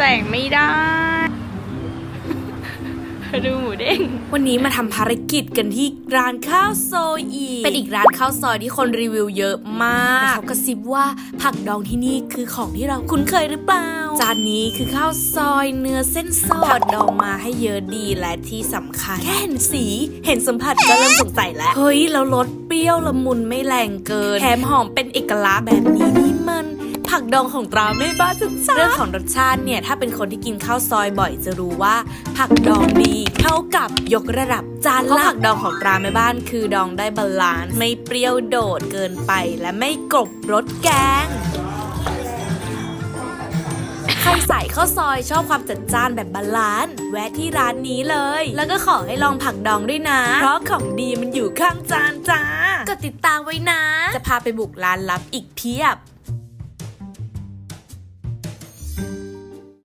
แสงไม่ได้ ดูหมูเด้ง วันนี้มาทำภารกิจกันที่ร้านข้าวซอยอีกเป็นอีกร้านข้าวซอยที่คนรีวิวเยอะมากแต่เขากระซิบว่าผักดองที่นี่คือของที่เราคุ้นเคยหรือเปล่า จานนี้คือข้าวซอยเนื้อเส้นสดผักดองมาให้เยอะดีและที่สำคัญ แค่เห็นสีเห็นสัมผัสก็เริ่มสงสัยแล้ว เฮ้ยแล้วรสเปรี้ยวละมุนไม่แรงเกินแถมหอมเป็นเอกลักษณ์แบบนี้นี่มัน ผักดองของตราแม่บ้านชัดๆเรื่องของรสชาติเนี่ย ถ้าเป็นคนที่กินข้าวซอยบ่อยจะรู้ว่า ผักดองดีเท่ากับยกระดับจานละผักดองของตราแม่บ้านคือดองได้บาลานซ์ไม่เปรี้ยวโดดเกินไปและไม่กลบรสแกงใครใส่ข้าวซอยชอบความจัดจ้านแบบบาลานซ์แวะที่ร้านนี้เลย แล้วก็ขอให้ลองผักดองด้วยนะ เพราะของดีมันอยู่ข้างจานจ้ากดติดตามไว้นะ จะพาไปบุกร้านลับอีกเพียบ